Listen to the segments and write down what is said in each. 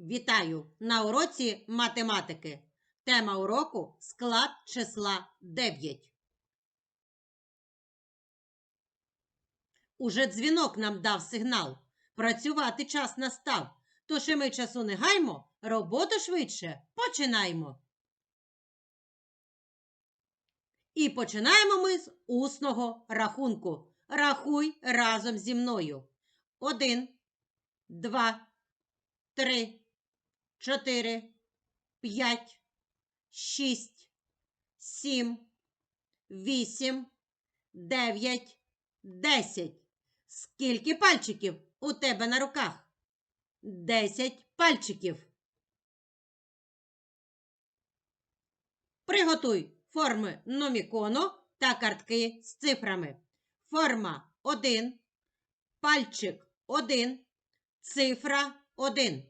Вітаю на уроці математики. Тема уроку склад числа 9. Уже дзвінок нам дав сигнал. Працювати час настав. Тож і ми часу не гаймо, роботу швидше починаймо. І починаємо ми з усного рахунку. Рахуй разом зі мною. Один, два, три, чотири, п'ять, шість, сім, вісім, дев'ять, десять. Скільки пальчиків у тебе на руках? Десять пальчиків. Приготуй форми номікону та картки з цифрами. Форма 1, пальчик 1, цифра 1.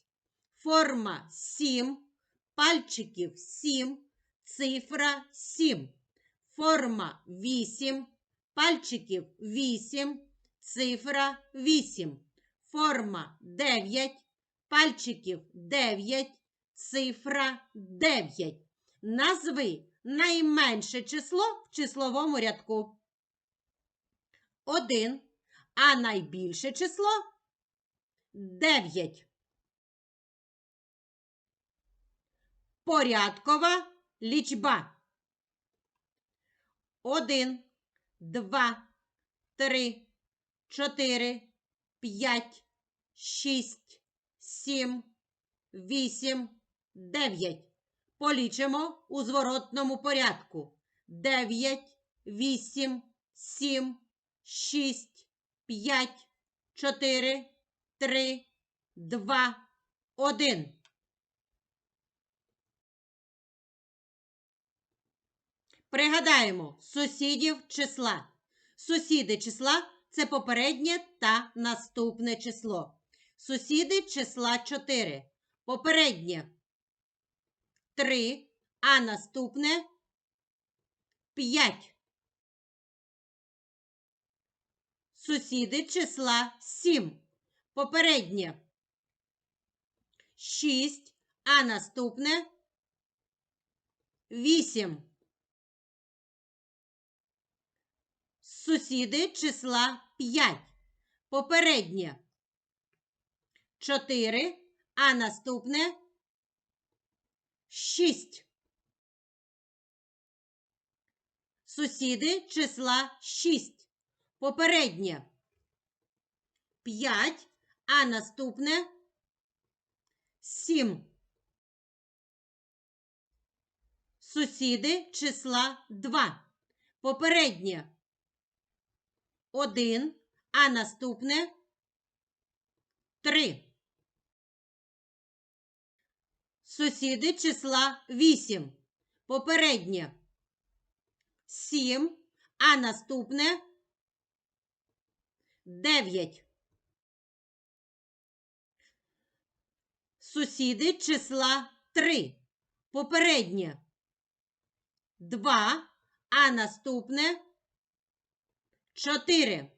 Форма 7, пальчиків 7, цифра 7. Форма 8, пальчиків 8, цифра 8. Форма 9, пальчиків 9, цифра 9. Назви найменше число в числовому рядку. 1, а найбільше число 9. Порядкова лічба. 1, 2, 3, 4, 5, 6, 7, 8, 9. Полічимо у зворотному порядку. 9, 8, 7, 6, 5, 4, 3, 2, 1. Пригадаємо сусідів числа. Сусіди числа це попереднє та наступне число. Сусіди числа 4. Попереднє 3, а наступне 5. Сусіди числа 7. Попереднє 6, а наступне 8. Сусіди числа 5. Попереднє 4, а наступне 6. Сусіди числа 6. Попереднє 5, а наступне 7. Сусіди числа 2. Попереднє 1, а наступне 3. Сусіди числа 8. Попереднє 7, а наступне 9. Сусіди числа 3. Попереднє 2, а наступне 4.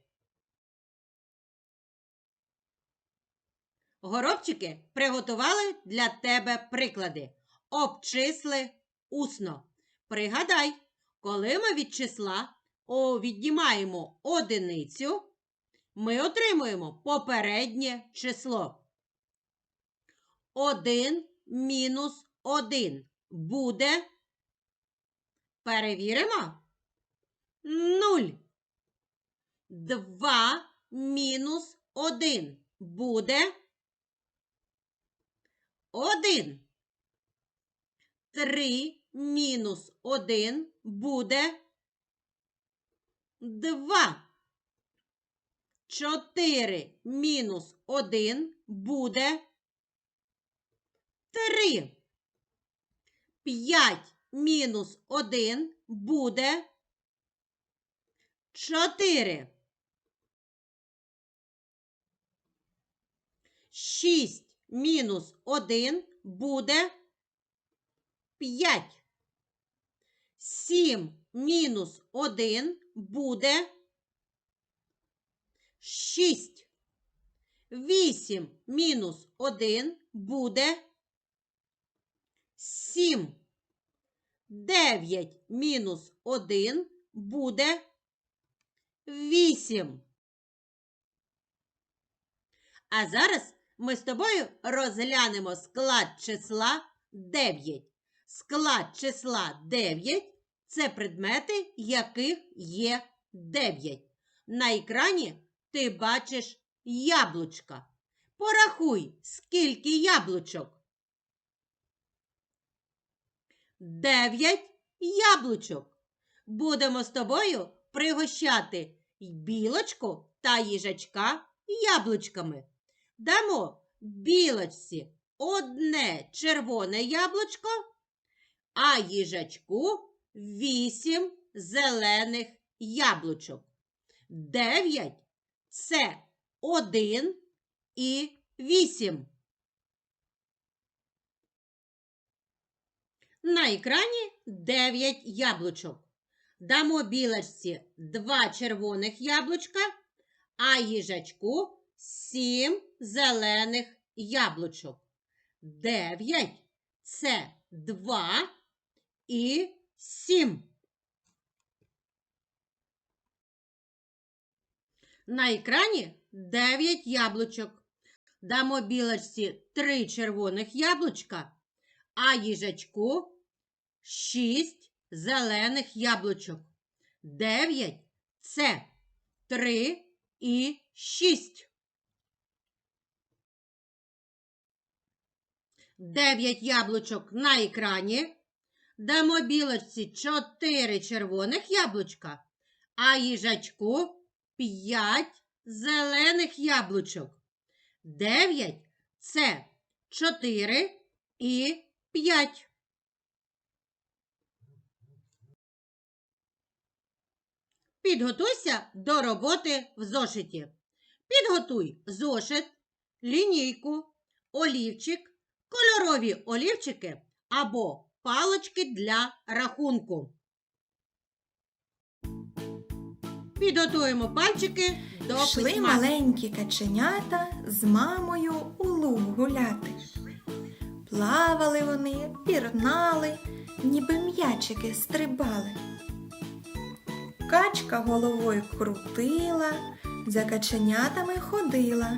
Горобчики приготували для тебе приклади. Обчисли усно. Пригадай, коли ми від числа О віднімаємо одиницю, ми отримуємо попереднє число. 1 мінус 1 буде. Перевіримо. 0. 2 мінус 1 буде. 1. 3 мінус 1 буде 2. 4 мінус 1 буде 3. 5 мінус 1 буде 4. 6 мінус 1 буде 5. 7 мінус 1 буде 6. 8 мінус 1 буде 7. 9 мінус 1 буде 8. А зараз ми з тобою розглянемо склад числа 9. Склад числа 9 це предмети, яких є 9. На екрані ти бачиш яблучка. Порахуй, скільки яблучок. 9 яблучок. Будемо з тобою пригощати білочку та їжачка яблучками. Дамо білочці одне червоне яблучко, а їжачку вісім зелених яблучок. Дев'ять це один і вісім. На екрані 9 яблучок. Дамо білочці 2 червоних яблучка, а їжачку 7 зелених яблучок. 9 це 2 і 7. На екрані 9 яблучок. Дамо білочці 3 червоних яблучка, а їжачку 6 зелених яблучок. 9 це 3 і 6. 9 яблучок на екрані. Дамо білочці 4 червоних яблучка, а їжачку 5 зелених яблучок. 9 це 4 і 5. Підготуйся до роботи в зошиті. Підготуй зошит, лінійку, олівчик, кольорові олівчики або палочки для рахунку. Підготуємо пальчики до Йшли письма. маленькі каченята з мамою у луг гуляти. Плавали вони, пірнали, ніби м'ячики стрибали. Качка головою крутила, за каченятами ходила.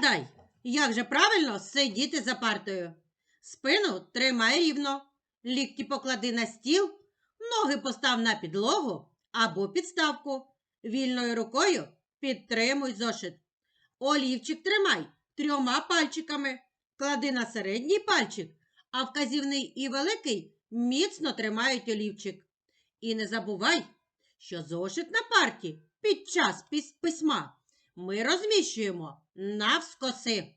Пригадай, як же правильно сидіти за партою. Спину тримай рівно, лікті поклади на стіл, ноги постав на підлогу або підставку. Вільною рукою підтримуй зошит. Олівчик тримай трьома пальчиками, клади на середній пальчик, а вказівний і великий міцно тримають олівчик. І не забувай, що зошит на парті під час письма ми розміщуємо навскоси.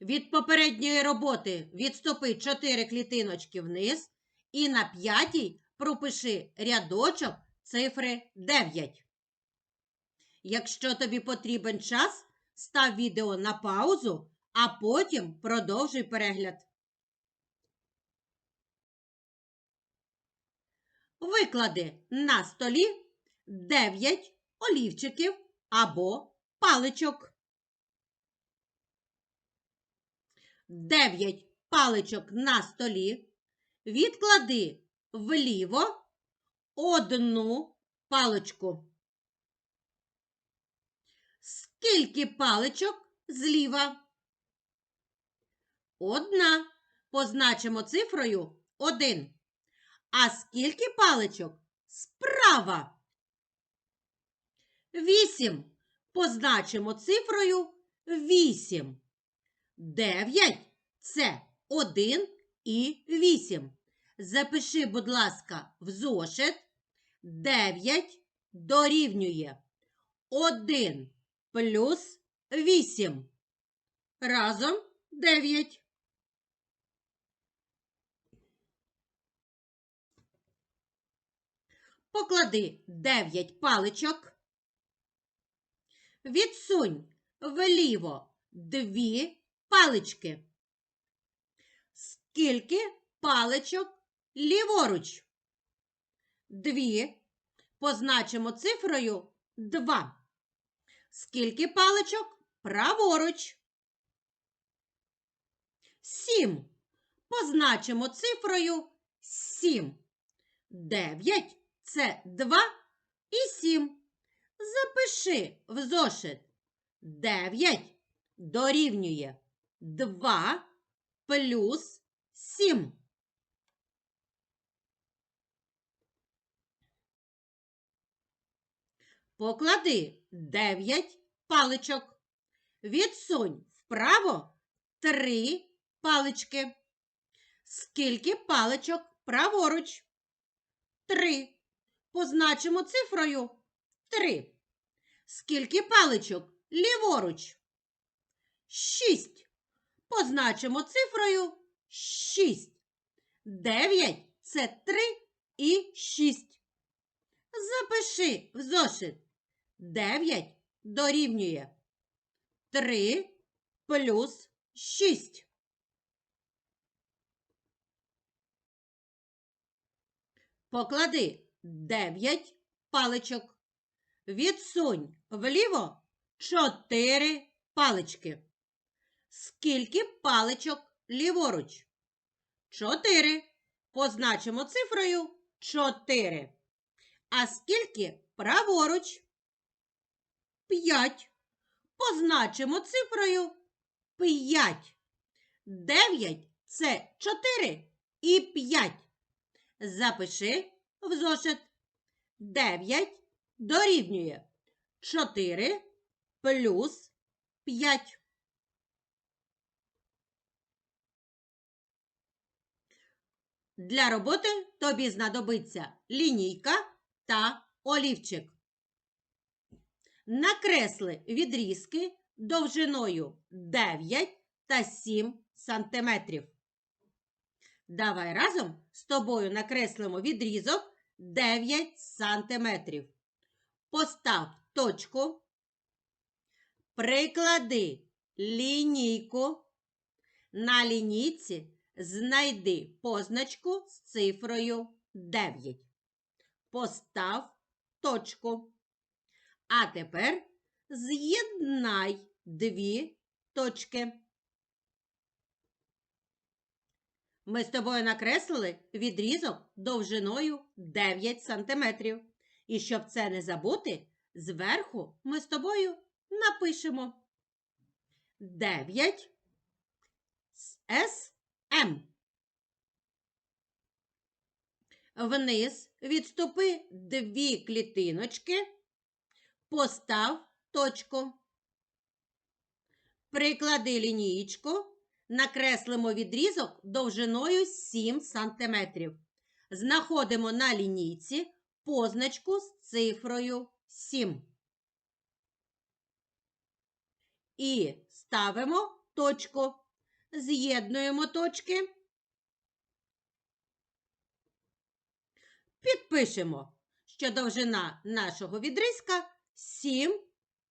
Від попередньої роботи відступи 4 клітиночки вниз і на п'ятій пропиши рядочок цифри 9. Якщо тобі потрібен час, став відео на паузу, а потім продовжуй перегляд. Виклади на столі 9 олівчиків або паличок. 9 паличок на столі. Відклади вліво одну паличку. Скільки паличок зліва? Одна. Позначимо цифрою 1. А скільки паличок справа? Вісім. Позначимо цифрою 8. 9 це 1 і 8. Запиши, будь ласка, в зошит. 9 дорівнює 1 плюс 8. Разом 9. Поклади 9 паличок. Відсунь вліво дві палички. Скільки паличок ліворуч? Дві. Позначимо цифрою 2. Скільки паличок праворуч? Сім. Позначимо цифрою 7. 9 це 2 і 7. Запиши в зошит. 9 дорівнює 2 плюс 7. Поклади 9 паличок. Відсунь вправо 3 палички. Скільки паличок праворуч? 3. Позначимо цифрою 3. Скільки паличок ліворуч? 6. Позначимо цифрою 6. 9 це 3 і 6. Запиши в зошит. 9 дорівнює 3 плюс 6. Поклади 9 паличок. Відсунь вліво 4 палички. Скільки паличок ліворуч? 4. Позначимо цифрою 4. А скільки праворуч? 5. Позначимо цифрою 5. 9 це 4 і 5. Запиши в зошит. 9 дорівнює 4 плюс 5. Для роботи тобі знадобиться лінійка та олівчик. Накресли відрізки довжиною 9 та 7 сантиметрів. Давай разом з тобою накреслимо відрізок 9 сантиметрів. Постав точку, приклади лінійку. На лінійці знайди позначку з цифрою 9. Постав точку. А тепер з'єднай дві точки. Ми з тобою накреслили відрізок довжиною 9 см. І щоб це не забути, зверху ми з тобою напишемо 9 СМ. Вниз відступи дві клітиночки, постав точку. Приклади лінієчку, накреслимо відрізок довжиною 7 см. Знаходимо на лінійці позначку з цифрою 7. І ставимо точку. З'єднуємо точки. Підпишемо, що довжина нашого відрізка 7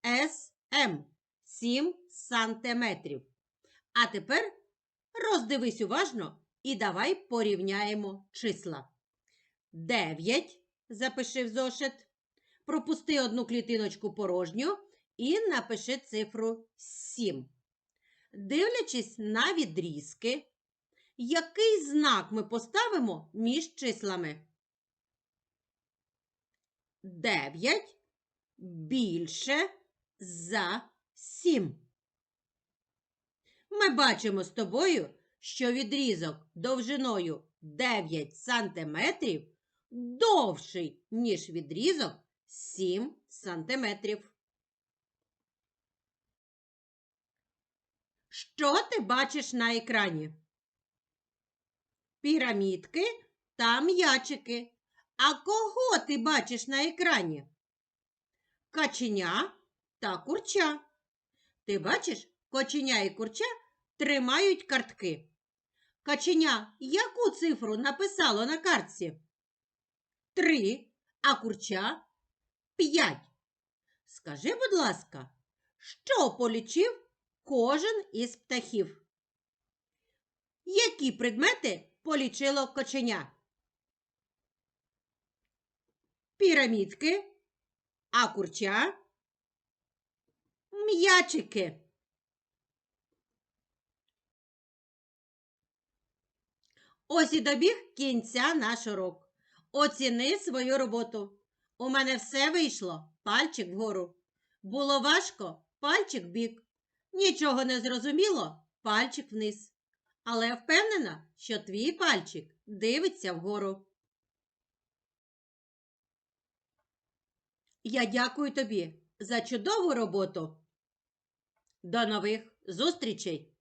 см, 7 сантиметрів. А тепер роздивись уважно і давай порівняємо числа. 9, запиши в зошит, пропусти одну клітиночку порожню і напиши цифру 7. Дивлячись на відрізки, який знак ми поставимо між числами? 9 більше за 7. Ми бачимо з тобою, що відрізок довжиною 9 сантиметрів довший, ніж відрізок 7 сантиметрів. Що ти бачиш на екрані? Пірамідки та м'ячики. А кого ти бачиш на екрані? Каченя та курча. Ти бачиш, коченя і курча тримають картки. Каченя яку цифру написало на картці? Три, а курча п'ять. Скажи, будь ласка, що полічив кожен із птахів? Які предмети полічило коченя? Пірамідки, а курча м'ячики. Ось і добіг кінця наш урок. Оціни свою роботу. У мене все вийшло. Пальчик вгору. Було важко, пальчик вбік. Нічого не зрозуміло, пальчик вниз. Але я впевнена, що твій пальчик дивиться вгору. Я дякую тобі за чудову роботу. До нових зустрічей!